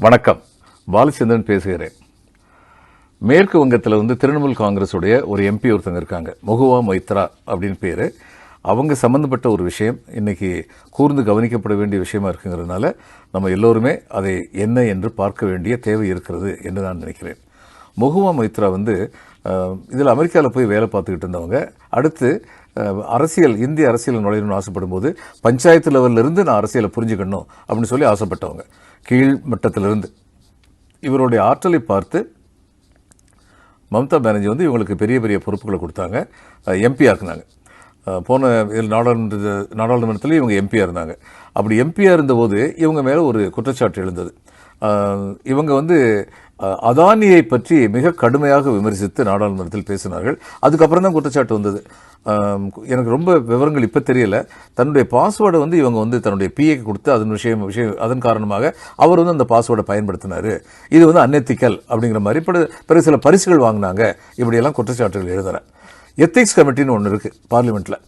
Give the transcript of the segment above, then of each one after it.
வணக்கம். பாலச்சந்திரன் பேசுகிறேன். மேற்கு வங்கத்தில் வந்து திரிணாமுல் காங்கிரஸுடைய ஒரு எம்பி ஒருத்தங்க இருக்காங்க. மகுவா மொய்த்ரா அப்படின்னு பேர். அவங்க சம்மந்தப்பட்ட ஒரு விஷயம். இன்றைக்கி கூர்ந்து கவனிக்கப்பட வேண்டிய விஷயமா இருக்குங்கிறதுனால நம்ம எல்லோருமே அதை என்ன என்று பார்க்க வேண்டிய தேவை இருக்கிறது என்று நான் நினைக்கிறேன். மொகுவா மைத்ரா வந்து இதில் அமெரிக்காவில் போய் வேலை பார்த்துக்கிட்டு இருந்தவங்க. அடுத்து அரசியல் இந்திய அரசியல் நுழையணும்னு ஆசைப்படும் போது பஞ்சாயத்து லெவல்லிருந்து நான் அரசியலை புரிஞ்சுக்கணும் அப்படின்னு சொல்லி ஆசைப்பட்டவங்க. கீழ் மட்டத்திலிருந்து. இவருடைய ஆற்றலை பார்த்து மம்தா பானர்ஜி வந்து இவங்களுக்கு பெரிய பெரிய பொறுப்புகளை கொடுத்தாங்க. எம்பி ஆக்குனாங்க போன இதில் நாடாளுமன்ற நாடாளுமன்றத்தில் இவங்க எம்பியாக இருந்தாங்க. அப்படி எம்பியாக இருந்தபோது இவங்க மேலே ஒரு குற்றச்சாட்டு எழுந்தது. இவங்க வந்து அதானியை பற்றி மிக கடுமையாக விமர்சித்து நாடாளுமன்றத்தில் பேசினார்கள். அதுக்கப்புறம் தான் குற்றச்சாட்டு வந்தது. எனக்கு ரொம்ப விவரங்கள் இப்போ தெரியல. தன்னுடைய பாஸ்வேர்டை வந்து இவங்க வந்து தன்னுடைய பிஏக்கு கொடுத்து அதன் விஷயம் விஷயம் அதன் காரணமாக அவர் வந்து அந்த பாஸ்வேர்டை பயன்படுத்தினார். இது வந்து அன்னெத்திக்கல் அப்படிங்கிற மாதிரி. இப்போ பிறகு சில பரிசுகள் வாங்கினாங்க. இப்படியெல்லாம் குற்றச்சாட்டுகள் எழுதுகிறேன் எத்திக்ஸ் கமிட்டின்னு ஒன்று இருக்குது பார்லிமெண்ட்டில்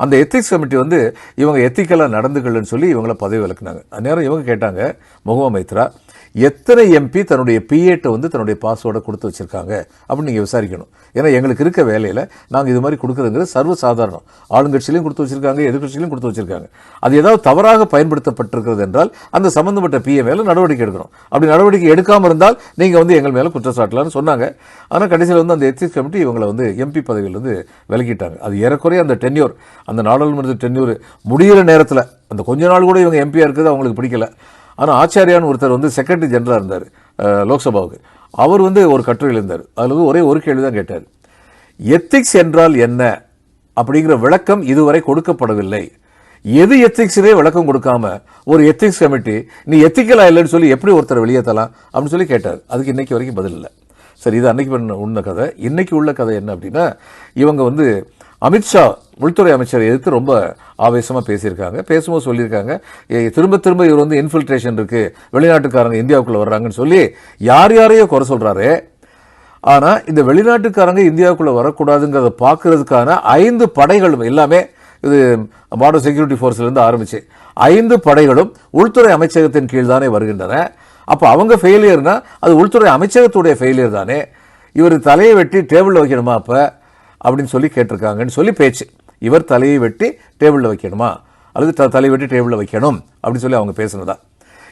அந்த எத்திக்ஸ் கமிட்டி வந்து இவங்க எத்திக்கலாக நடந்துக்கலன்னு சொல்லி இவங்கள பதவி விலக்குனாங்க. அந்நேரம் இவங்க கேட்டாங்க முகமது மைத்ரா எத்தனை எம்பி தன்னுடைய பிஏட்டை வந்து தன்னுடைய பாஸ்வேர்டை கொடுத்து வச்சிருக்காங்க? அப்படின்னு நீங்கள் விசாரிக்கணும். ஏன்னா எங்களுக்கு இருக்க வேலையில் நாங்கள் இது மாதிரி கொடுக்குறதுங்கிறது சர்வசாதாரணம். ஆளுங்கட்சியிலையும் கொடுத்து வச்சுருக்காங்க எதிர்கட்சியிலையும் கொடுத்து வச்சிருக்காங்க. அது ஏதாவது தவறாக பயன்படுத்தப்பட்டிருக்கிறது என்றால் அந்த சம்மந்தப்பட்ட பிஏ மேலே நடவடிக்கை எடுக்கணும். அப்படி நடவடிக்கை எடுக்காமல் இருந்தால் நீங்கள் வந்து எங்கள் மேலே குற்றச்சாட்டலாம்னு சொன்னாங்க. ஆனால் கடைசியில் வந்து அந்த எத்திக்ஸ் கமிட்டி இவங்களை வந்து எம்பி பதவியிலிருந்து விலக்கிட்டாங்க. அது ஏறக்குறைய அந்த டென்யூர் அந்த நாடாளுமன்ற டென்யூர் முடிகிற நேரத்தில் அந்த கொஞ்ச நாள் கூட இவங்க எம்பியாக இருக்கிறது அவங்களுக்கு பிடிக்கல. ஆனால் ஆச்சாரியான்னு ஒருத்தர் வந்து செக்ரட்டரி ஜெனரலாக இருந்தார் லோக்சபாவுக்கு. அவர் வந்து ஒரு கட்டுரையில் இருந்தார் அதில் வந்து ஒரே ஒரு கேள்வி தான் கேட்டார். எத்திக்ஸ் என்றால் என்ன? அப்படிங்கிற விளக்கம் இதுவரை கொடுக்கப்படவில்லை. எது எத்திக்ஸ்னே விளக்கம் கொடுக்காம ஒரு எத்திக்ஸ் கமிட்டி நீ எத்திக்கலா இல்லைன்னு சொல்லி எப்படி ஒருத்தர் வெளியேற்றலாம் அப்படின்னு சொல்லி கேட்டார். அதுக்கு இன்னைக்கு வரைக்கும் பதில் இல்லை. சரி இது அன்னைக்கு பண்ண உள்ள கதை. இன்னைக்கு உள்ள கதை என்ன அப்படின்னா இவங்க வந்து அமித்ஷா உள்துறை அமைச்சர் எதிர்த்து ரொம்ப ஆவேசமாக பேசியிருக்காங்க. பேசும்போது சொல்லியிருக்காங்க "ஏய், திரும்ப திரும்ப இவர் வந்து இன்ஃபில்ட்ரேஷன் இருக்கு. வெளிநாட்டுக்காரங்க இந்தியாவுக்குள்ள வர்றாங்கன்னு சொல்லி யார் யாரையோ குறை சொல்றாரு. ஆனால் இந்த வெளிநாட்டுக்காரங்க இந்தியாவுக்குள்ள வரக்கூடாதுங்கிறத பார்க்கறதுக்கான ஐந்து படைகளும் எல்லாமே இது பார்டர் செக்யூரிட்டி ஃபோர்ஸ்லேருந்து ஆரம்பிச்சு. ஐந்து படைகளும் உள்துறை அமைச்சகத்தின் கீழ் தானே வருகின்றன. அப்போ அவங்க ஃபெயிலியர்னா அது உள்துறை அமைச்சகத்துடைய ஃபெயிலியர் தானே. இவர் தலையை வெட்டி டேபிளில் வைக்கணுமா அப்போ? அப்படின்னு சொல்லி கேட்டிருக்காங்கன்னு சொல்லி பேச்சு. இவர் தலையை வெட்டி டேபிளில் வைக்கணுமா? அல்லது த- தலையை வெட்டி டேபிளில் வைக்கணும்? அப்படின்னு சொல்லி அவங்க பேசுனதா?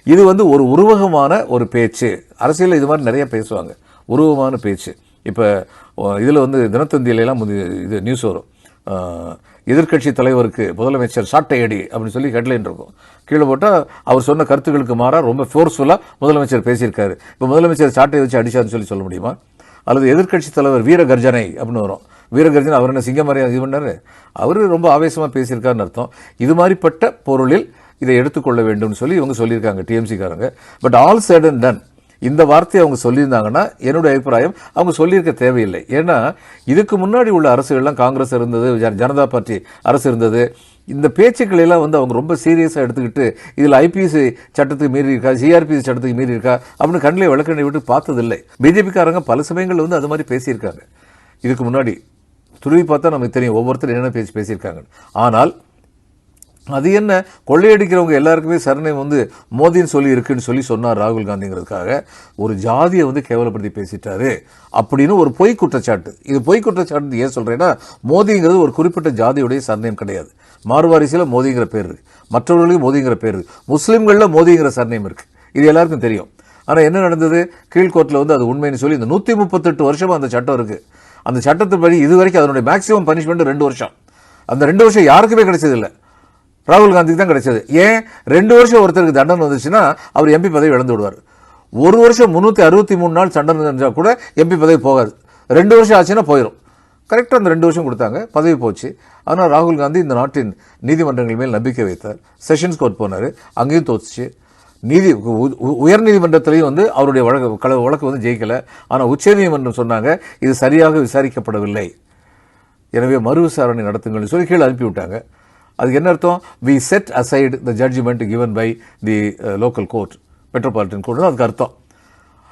இது வந்து ஒரு உருவகமான ஒரு பேச்சு. அரசியலில் இது மாதிரி நிறைய பேசுவாங்க. உருவமான பேச்சு. இப்போ இதில் வந்து தினத்தந்தியிலலாம் இது நியூஸ் வரும். எதிர்கட்சி எதிர்க்கட்சி தலைவருக்கு முதலமைச்சர் சாட்டை அடி அப்படின்னு சொல்லி ஹெட்லைன் இருக்கும். கீழே போட்டால் அவர் சொன்ன கருத்துக்களுக்கு மாறா ரொம்ப ஃபோர்ஸ்ஃபுல்லாக முதலமைச்சர் பேசியிருக்காரு. இப்போ முதலமைச்சர் சாட்டை வச்சு அடிச்சாருன்னு சொல்லி சொல்ல முடியுமா? அல்லது எதிர்க்கட்சி தலைவர் வீர கர்ஜனை அப்படின்னு வரும். வீரகர்ஜன் அவர் என்ன சிங்கமரியா இது பண்ணார்? அவர் ரொம்ப ஆவேசமாக பேசியிருக்காருன்னு அர்த்தம். இது மாதிரிப்பட்ட பொருளில் இதை எடுத்துக்கொள்ள வேண்டும்னு சொல்லி இவங்க சொல்லியிருக்காங்க டிஎம்சிக்காரங்க but all said and done இந்த வார்த்தையை அவங்க சொல்லியிருந்தாங்கன்னா என்னுடைய அபிப்பிராயம் அவங்க சொல்லியிருக்க தேவையில்லை. ஏன்னா இதுக்கு முன்னாடி உள்ள அரசுகள்லாம் காங்கிரஸ் இருந்தது ஜனதா பார்ட்டி அரசு இருந்தது. இந்த பேச்சுக்களையெல்லாம் வந்து அவங்க ரொம்ப சீரியஸாக எடுத்துக்கிட்டு இதில் ஐபிசி சட்டத்துக்கு மீறி இருக்கா சிஆர்பிசி சட்டத்துக்கு மீறி இருக்கா அப்படின்னு கண்ணில் விளக்கண்ணை விட்டு பார்த்ததில்லை. பிஜேபிக்காரங்க பல சமயங்கள் வந்து அது மாதிரி பேசியிருக்காங்க. இதுக்கு முன்னாடி துருவி பார்த்தா நமக்கு தெரியும். ஒவ்வொருத்தரும் என்னென்ன பேசி பேசியிருக்காங்க ஆனால் அது என்ன? கொள்ளையடிக்கிறவங்க எல்லாருக்குமே சரணை வந்து மோதின்னு சொல்லி இருக்குன்னு சொல்லி சொன்னார் ராகுல் காந்திங்கிறதுக்காக. ஒரு ஜாதியை வந்து கேவலப்படுத்தி பேசிட்டாரு அப்படின்னு ஒரு பொய் குற்றச்சாட்டு. இது பொய் குற்றச்சாட்டு ஏன் சொல்கிறேன்னா மோதிங்கிறது ஒரு குறிப்பிட்ட ஜாதியுடைய சர்ணயம் கிடையாது. மார்வாரிசில மோதிங்கிற பேர் இருக்குது மற்றவர்களுக்கு மோதிங்கிற பேர் இருக்குது முஸ்லீம்களில் மோதிங்கிற சர்ணயம் இருக்குது இது எல்லாருக்கும் தெரியும். ஆனால் என்ன நடந்தது? கீழ்கோர்ட்டில் வந்து அது உண்மைன்னு சொல்லி இந்த நூற்றி முப்பத்தெட்டு வருஷமாக அந்த சட்டம் இருக்குது அந்த சட்டத்தின்படி இது வரைக்கும் அதனுடைய மேக்ஸிமம் பனிஷ்மெண்ட் ரெண்டு வருஷம். அந்த ரெண்டு வருஷம் யாருக்குமே கிடைச்சதில்லை. ராகுல் காந்திக்கு தான் கிடைச்சது. ஏன்? ரெண்டு வருஷம் ஒருத்தருக்கு தண்டனை வந்துச்சுன்னா அவர் எம்பி பதவி இழந்து விடுவார். ஒரு வருஷம் முந்நூற்றி அறுபத்தி மூணு நாள் தண்டனை இருந்தால் கூட எம்பி பதவி போகாது. ரெண்டு வருஷம் ஆச்சுன்னா போயிடும் கரெக்டாக அந்த ரெண்டு வருஷம் கொடுத்தாங்க. பதவி போச்சு. ஆனால் ராகுல் காந்தி இந்த நாட்டின் நீதிமன்றங்கள் மேல் நம்பிக்கை வைத்தார். செஷன்ஸ் கோர்ட் போனார். அங்கேயும் தோத்துச்சு. நீதி உ- உயர் நீதிமன்றத்திலையும் வந்து அவருடைய வழக்கு வழக்கு வந்து ஜெயிக்கலை. ஆனால் உச்சநீதிமன்றம் சொன்னாங்க இது சரியாக விசாரிக்கப்படவில்லை. எனவே மறு விசாரணை நடத்துங்கள்னு சொல்லி கீழே அனுப்பிவிட்டாங்க. அதுக்கு என்ன அர்த்தம்? We set aside the judgment given by the local court metropolitan court அதுக்கு அர்த்தம்.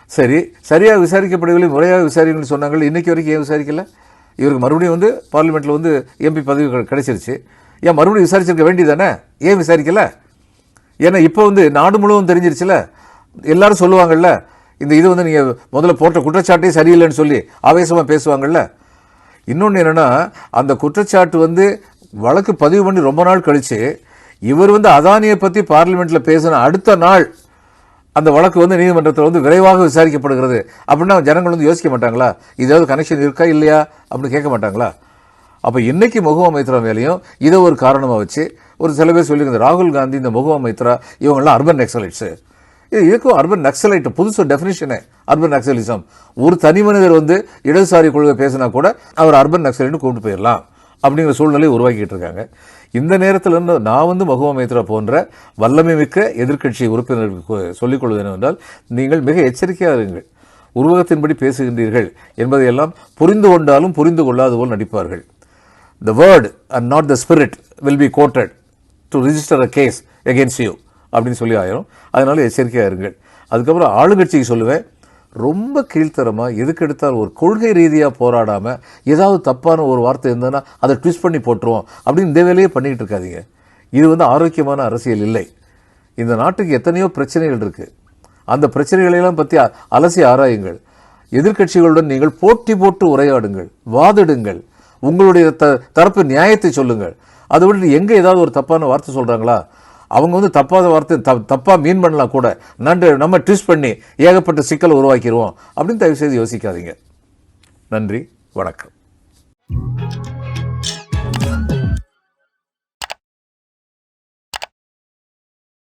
சரி சரியாக விசாரிக்கப்படவில்லை முறையாக விசாரிக்கணும்னு சொன்னாங்க இன்றைக்கி வரைக்கும் ஏன் விசாரிக்கல? இவருக்கு மறுபடியும் வந்து பார்லிமெண்ட்டில் வந்து எம்பி பதவி கிடைச்சிருச்சு. ஏன் மறுபடியும் விசாரிச்சிருக்க வேண்டியதானே ஏன் விசாரிக்கலை? ஏன்னா இப்போ வந்து நாடு முழுவதும் தெரிஞ்சிருச்சுல? எல்லாரும் சொல்லுவாங்கல்ல இந்த இது வந்து நீங்கள் முதல்ல போட்ட குற்றச்சாட்டே சரியில்லைன்னு சொல்லி ஆவேசமாக பேசுவாங்கள்ல இன்னொன்று என்னென்னா அந்த குற்றச்சாட்டு வந்து வழக்கு பதிவு பண்ணி ரொம்ப நாள் கழித்து இவர் வந்து அதானியை பற்றி பார்லிமெண்ட்டில் பேசின அடுத்த நாள் அந்த வழக்கு வந்து நீதிமன்றத்தில் வந்து விரைவாக விசாரிக்கப்படுகிறது. அப்படின்னா ஜனங்கள் வந்து யோசிக்க மாட்டாங்களா? இதாவது கனெக்ஷன் இருக்கா இல்லையா? அப்படின்னு கேட்க மாட்டாங்களா? அப்போ இன்னைக்கு முகுவா மைத்ரா மேலேயும் இதை ஒரு காரணமாக வச்சு ஒரு சில பேர் சொல்லியிருந்த ராகுல் காந்தி இந்த முகுவா மைத்ரா இவங்கெல்லாம் அர்பன் நக்சலைட்ஸு இது இதுக்கும் அர்பன் நக்சலைட் புதுசு டெஃபினிஷனே அர்பன் நக்சலிசம் ஒரு தனி மனிதர் வந்து இடதுசாரி கொள்கை பேசினா கூட அவர் அர்பன் நக்சலைட்னு கூப்பிட்டு போயிடலாம் அப்படிங்கிற சூழ்நிலையை உருவாக்கிட்டு இருக்காங்க. இந்த நேரத்தில் இருந்து நான் வந்து மகுவா மைத்ரா போன்ற வல்லமை மிக்க எதிர்க்கட்சி உறுப்பினர்களுக்கு சொல்லிக்கொள்வது என்னவென்றால் நீங்கள் மிக எச்சரிக்கையாக இருங்கள். உருவகத்தின்படி பேசுகின்றீர்கள் என்பதையெல்லாம் புரிந்து கொண்டாலும் புரிந்து கொள்ளாது போல் நடிப்பார்கள். The word and not the spirit will be quoted to register a case against you. அப்படின்னு சொல்லி ஆயிரும். அதனால் எச்சரிக்கையாக இருங்கள் அதுக்கப்புறம் ஆளுங்கட்சிக்கு சொல்லுவேன். ரொம்ப கீழ்த்தரமாக எதுக்கு எடுத்தால் ஒரு கொள்கை ரீதியாக போராடாமல் ஏதாவது தப்பான ஒரு வார்த்தை இருந்ததுன்னா அதை ட்விஸ்ட் பண்ணி போட்டுருவோம். அப்படின்னு இந்த வேலையே பண்ணிக்கிட்டு இருக்காதீங்க. இது வந்து ஆரோக்கியமான அரசியல் இல்லை. இந்த நாட்டுக்கு எத்தனையோ பிரச்சனைகள் இருக்குது அந்த பிரச்சனைகளையெல்லாம் பற்றி அலசி ஆராயுங்கள். எதிர்க்கட்சிகளுடன் நீங்கள் போட்டி போட்டு உரையாடுங்கள். வாதிடுங்கள். உங்களுடைய த தரப்பு நியாயத்தை சொல்லுங்கள். அதை விட்டு எங்கே ஏதாவது ஒரு தப்பான வார்த்தை சொல்கிறாங்களா அவங்க வந்து தப்பாத வார்த்தை த தப்பாக மீன் பண்ணலாம் கூட நன்றி நம்ம ட்விஸ்ட் பண்ணி ஏகப்பட்ட சிக்கலை உருவாக்கிடுவோம் அப்படின்னு தயவு செய்து யோசிக்காதீங்க. நன்றி வணக்கம்.